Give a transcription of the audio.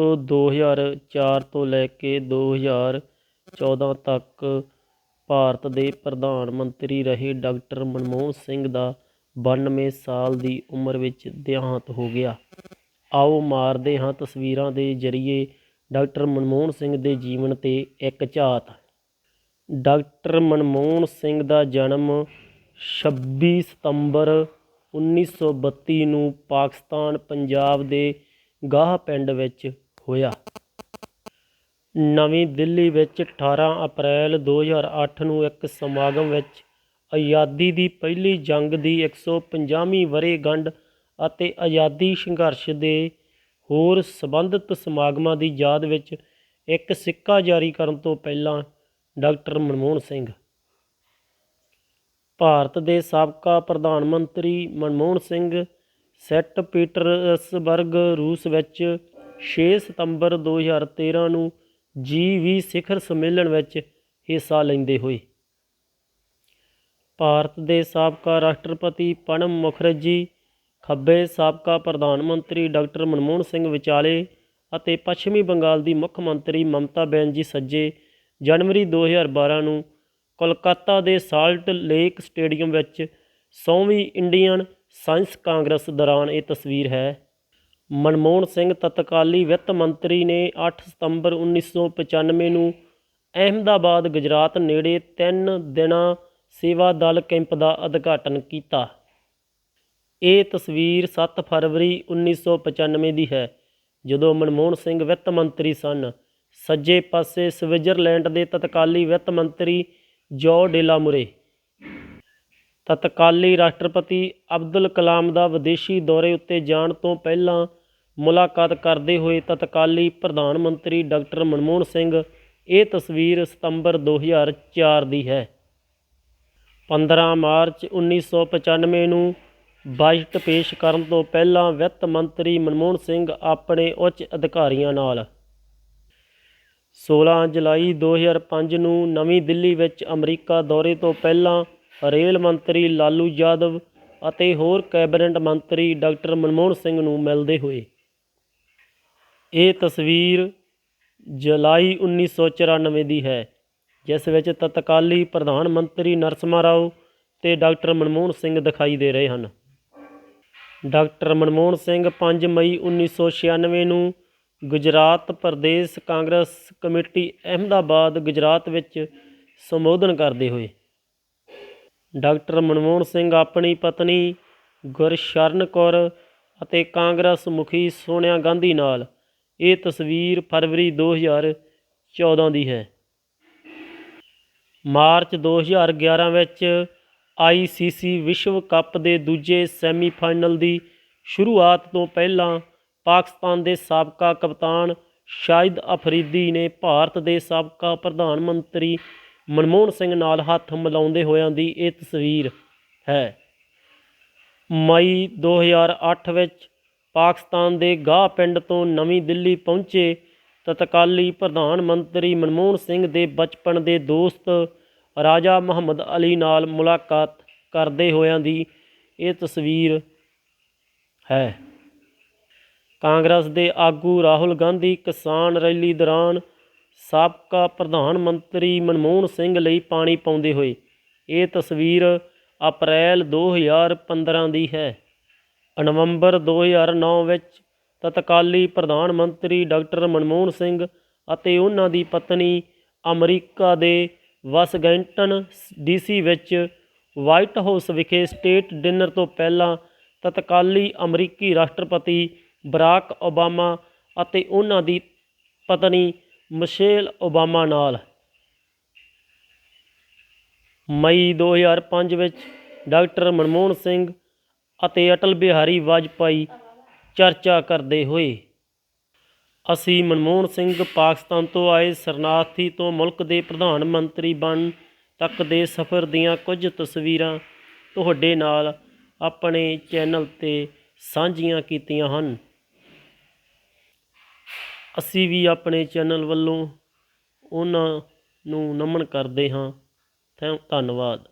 ਦੋ ਹਜ਼ਾਰ ਚਾਰ ਤੋਂ ਲੈ ਕੇ 2014 ਤੱਕ ਭਾਰਤ ਦੇ ਪ੍ਰਧਾਨ ਮੰਤਰੀ ਰਹੇ ਡਾਕਟਰ ਮਨਮੋਹਨ ਸਿੰਘ ਦਾ 92 ਸਾਲ ਦੀ ਉਮਰ ਵਿੱਚ ਦੇਹਾਂਤ ਹੋ ਗਿਆ। ਆਓ ਮਾਰਦੇ ਹਾਂ ਤਸਵੀਰਾਂ ਦੇ ਜ਼ਰੀਏ ਡਾਕਟਰ ਮਨਮੋਹਨ ਸਿੰਘ ਦੇ ਜੀਵਨ ਤੇ ਇੱਕ ਝਾਤ। ਡਾਕਟਰ ਮਨਮੋਹਨ ਸਿੰਘ ਦਾ ਜਨਮ 26 ਸਤੰਬਰ 1932 ਨੂੰ ਪਾਕਿਸਤਾਨ ਪੰਜਾਬ ਦੇ ਗਾਹ ਪਿੰਡ ਵਿੱਚ ਹੋਇਆ। ਨਵੀਂ ਦਿੱਲੀ ਵਿੱਚ 18 ਅਪ੍ਰੈਲ 2008 ਨੂੰ ਇੱਕ ਸਮਾਗਮ ਵਿੱਚ ਆਜ਼ਾਦੀ ਦੀ ਪਹਿਲੀ ਜੰਗ ਦੀ 150ਵੀਂ ਵਰ੍ਹੇਗੰਢ ਅਤੇ ਆਜ਼ਾਦੀ ਸੰਘਰਸ਼ ਦੇ ਹੋਰ ਸੰਬੰਧਿਤ ਸਮਾਗਮਾਂ ਦੀ ਯਾਦ ਵਿੱਚ ਇੱਕ ਸਿੱਕਾ ਜਾਰੀ ਕਰਨ ਤੋਂ ਪਹਿਲਾਂ ਡਾਕਟਰ ਮਨਮੋਹਨ ਸਿੰਘ। ਭਾਰਤ ਦੇ ਸਾਬਕਾ ਪ੍ਰਧਾਨ ਮੰਤਰੀ ਮਨਮੋਹਨ ਸਿੰਘ, ਸੈਂਟ ਪੀਟਰਸਬਰਗ, ਰੂਸ ਵਿੱਚ 6 ਸਤੰਬਰ 2013 ਨੂੰ ਜੀ20 ਸਿਖਰ ਸੰਮੇਲਨ ਵਿੱਚ ਹਿੱਸਾ ਲੈਂਦੇ ਹੋਏ। ਭਾਰਤ ਦੇ ਸਾਬਕਾ ਰਾਸ਼ਟਰਪਤੀ ਪ੍ਰਣਬ ਮੁਖਰਜੀ, ਖੱਬੇ ਸਾਬਕਾ ਪ੍ਰਧਾਨ ਮੰਤਰੀ ਡਾਕਟਰ ਮਨਮੋਹਨ ਸਿੰਘ ਵਿਚਾਲੇ ਅਤੇ ਪੱਛਮੀ ਬੰਗਾਲ ਦੀ ਮੁੱਖ ਮੰਤਰੀ ਮਮਤਾ ਬੈਨਰਜੀ ਸੱਜੇ ਜਨਵਰੀ 2012 ਨੂੰ ਕੋਲਕਾਤਾ ਦੇ ਸਾਲਟ ਲੇਕ ਸਟੇਡੀਅਮ ਵਿੱਚ 100ਵੀਂ ਇੰਡੀਅਨ ਸਾਇੰਸ ਕਾਂਗਰਸ ਦੌਰਾਨ ਇਹ ਤਸਵੀਰ ਹੈ। ਮਨਮੋਹਨ ਸਿੰਘ ਤਤਕਾਲੀ ਵਿੱਤ ਮੰਤਰੀ ਨੇ ਅੱਠ ਸਤੰਬਰ 1995 ਨੂੰ ਅਹਿਮਦਾਬਾਦ, ਗੁਜਰਾਤ ਨੇੜੇ ਤਿੰਨ ਦਿਨਾਂ ਸੇਵਾ ਦਲ ਕੈਂਪ ਦਾ ਉਦਘਾਟਨ ਕੀਤਾ। ਇਹ ਤਸਵੀਰ 7 ਫਰਵਰੀ 1995 ਦੀ ਹੈ, ਜਦੋਂ ਮਨਮੋਹਨ ਸਿੰਘ ਵਿੱਤ ਮੰਤਰੀ ਸਨ। ਸੱਜੇ ਪਾਸੇ ਸਵਿਟਜ਼ਰਲੈਂਡ ਦੇ ਤਤਕਾਲੀ ਵਿੱਤ ਮੰਤਰੀ ਜੋ ਡੇਲਾਮੁਰੇ। ਤਤਕਾਲੀ ਰਾਸ਼ਟਰਪਤੀ ਅਬਦੁਲ ਕਲਾਮ ਦਾ ਵਿਦੇਸ਼ੀ ਦੌਰੇ ਉੱਤੇ ਜਾਣ ਤੋਂ ਪਹਿਲਾਂ ਮੁਲਾਕਾਤ ਕਰਦੇ ਹੋਏ ਤਤਕਾਲੀ ਪ੍ਰਧਾਨ ਮੰਤਰੀ ਡਾਕਟਰ ਮਨਮੋਹਨ ਸਿੰਘ, ਇਹ ਤਸਵੀਰ ਸਤੰਬਰ 2004 ਦੀ ਹੈ। 15 ਮਾਰਚ 1995 ਨੂੰ ਬਜਟ ਪੇਸ਼ ਕਰਨ ਤੋਂ ਪਹਿਲਾਂ ਵਿੱਤ ਮੰਤਰੀ ਮਨਮੋਹਨ ਸਿੰਘ ਆਪਣੇ ਉੱਚ ਅਧਿਕਾਰੀਆਂ ਨਾਲ। 16 ਜੁਲਾਈ 2005 ਨੂੰ ਨਵੀਂ ਦਿੱਲੀ ਵਿੱਚ ਅਮਰੀਕਾ ਦੌਰੇ ਤੋਂ ਪਹਿਲਾਂ ਰੇਲ ਮੰਤਰੀ ਲਾਲੂ ਯਾਦਵ ਅਤੇ ਹੋਰ ਕੈਬਨਿਟ ਮੰਤਰੀ ਡਾਕਟਰ ਮਨਮੋਹਨ ਸਿੰਘ ਨੂੰ ਮਿਲਦੇ ਹੋਏ ਇਹ ਤਸਵੀਰ ਜੁਲਾਈ 1994 ਦੀ ਹੈ, ਜਿਸ ਵਿੱਚ ਤਤਕਾਲੀ ਪ੍ਰਧਾਨ ਮੰਤਰੀ ਨਰਸਿਮਹਾ ਰਾਓ ਅਤੇ ਡਾਕਟਰ ਮਨਮੋਹਨ ਸਿੰਘ ਦਿਖਾਈ ਦੇ ਰਹੇ ਹਨ। ਡਾਕਟਰ ਮਨਮੋਹਨ ਸਿੰਘ 5 ਮਈ 1996 ਨੂੰ ਗੁਜਰਾਤ ਪ੍ਰਦੇਸ਼ ਕਾਂਗਰਸ ਕਮੇਟੀ ਅਹਿਮਦਾਬਾਦ, ਗੁਜਰਾਤ ਵਿੱਚ ਸੰਬੋਧਨ ਕਰਦੇ ਹੋਏ। ਡਾਕਟਰ ਮਨਮੋਹਨ ਸਿੰਘ ਆਪਣੀ ਪਤਨੀ ਗੁਰਸ਼ਰਨ ਕੌਰ ਅਤੇ ਕਾਂਗਰਸ ਮੁਖੀ ਸੋਨੀਆ ਗਾਂਧੀ ਨਾਲ ਇਹ ਤਸਵੀਰ ਫਰਵਰੀ 2014 ਦੀ ਹੈ। ਮਾਰਚ 2011 ਵਿੱਚ ਆਈਸੀਸੀ ਵਿਸ਼ਵ ਕੱਪ ਦੇ ਦੂਜੇ ਸੈਮੀਫਾਈਨਲ ਦੀ ਸ਼ੁਰੂਆਤ ਤੋਂ ਪਹਿਲਾਂ ਪਾਕਿਸਤਾਨ ਦੇ ਸਾਬਕਾ ਕਪਤਾਨ ਸ਼ਾਹਿਦ ਅਫਰੀਦੀ ਨੇ ਭਾਰਤ ਦੇ ਸਾਬਕਾ ਪ੍ਰਧਾਨ ਮੰਤਰੀ ਮਨਮੋਹਨ ਸਿੰਘ ਨਾਲ ਹੱਥ ਮਿਲਾਉਂਦੇ ਹੋਇਆਂ ਦੀ ਇਹ ਤਸਵੀਰ ਹੈ। ਮਈ 2008 ਵਿੱਚ ਪਾਕਿਸਤਾਨ ਦੇ ਗਾਹ ਪਿੰਡ ਤੋਂ ਨਵੀਂ ਦਿੱਲੀ ਪਹੁੰਚੇ ਤਤਕਾਲੀ ਪ੍ਰਧਾਨ ਮੰਤਰੀ ਮਨਮੋਹਨ ਸਿੰਘ ਦੇ ਬਚਪਨ ਦੇ ਦੋਸਤ ਰਾਜਾ ਮੁਹੰਮਦ ਅਲੀ ਨਾਲ ਮੁਲਾਕਾਤ ਕਰਦੇ ਹੋਇਆਂ ਦੀ ਇਹ ਤਸਵੀਰ ਹੈ। ਕਾਂਗਰਸ ਦੇ ਆਗੂ ਰਾਹੁਲ ਗਾਂਧੀ ਕਿਸਾਨ ਰੈਲੀ ਦੌਰਾਨ ਸਾਬਕਾ ਪ੍ਰਧਾਨ ਮੰਤਰੀ ਮਨਮੋਹਨ ਸਿੰਘ ਲਈ ਪਾਣੀ ਪਾਉਂਦੇ ਹੋਏ। ਇਹ ਤਸਵੀਰ ਅਪ੍ਰੈਲ 2015 ਦੀ ਹੈ। ਨਵੰਬਰ 2009 ਵਿੱਚ ਤਤਕਾਲੀ ਪ੍ਰਧਾਨ ਮੰਤਰੀ ਡਾਕਟਰ ਮਨਮੋਹਨ ਸਿੰਘ ਅਤੇ ਉਹਨਾਂ ਦੀ ਪਤਨੀ ਅਮਰੀਕਾ ਦੇ ਵਾਸ਼ਿੰਗਟਨ ਡੀਸੀ ਵਿੱਚ ਵਾਈਟ ਹਾਊਸ ਵਿਖੇ ਸਟੇਟ ਡਿਨਰ ਤੋਂ ਪਹਿਲਾਂ ਤਤਕਾਲੀ ਅਮਰੀਕੀ ਰਾਸ਼ਟਰਪਤੀ ਬਰਾਕ ਓਬਾਮਾ ਅਤੇ ਉਹਨਾਂ ਦੀ ਪਤਨੀ ਮਿਸ਼ੇਲ ਓਬਾਮਾ ਨਾਲ। ਮਈ 2005 ਵਿੱਚ ਡਾਕਟਰ ਮਨਮੋਹਨ ਸਿੰਘ ਅਤੇ ਅਟਲ ਬਿਹਾਰੀ ਵਾਜਪਾਈ ਚਰਚਾ ਕਰਦੇ ਹੋਏ। ਅਸੀਂ ਮਨਮੋਹਨ ਸਿੰਘ ਪਾਕਿਸਤਾਨ ਤੋਂ ਆਏ ਸ਼ਰਨਾਰਥੀ ਤੋਂ ਮੁਲਕ ਦੇ ਪ੍ਰਧਾਨ ਮੰਤਰੀ ਬਣ ਤੱਕ ਦੇ ਸਫ਼ਰ ਦੀਆਂ ਕੁਝ ਤਸਵੀਰਾਂ ਤੁਹਾਡੇ ਨਾਲ ਆਪਣੇ ਚੈਨਲ ਤੇ ਸਾਂਝੀਆਂ ਕੀਤੀਆਂ ਹਨ। ਅਸੀਂ ਵੀ ਆਪਣੇ ਚੈਨਲ ਵੱਲੋਂ ਉਹਨਾਂ ਨੂੰ ਨਮਨ ਕਰਦੇ ਹਾਂ। ਥੈਂ ਧੰਨਵਾਦ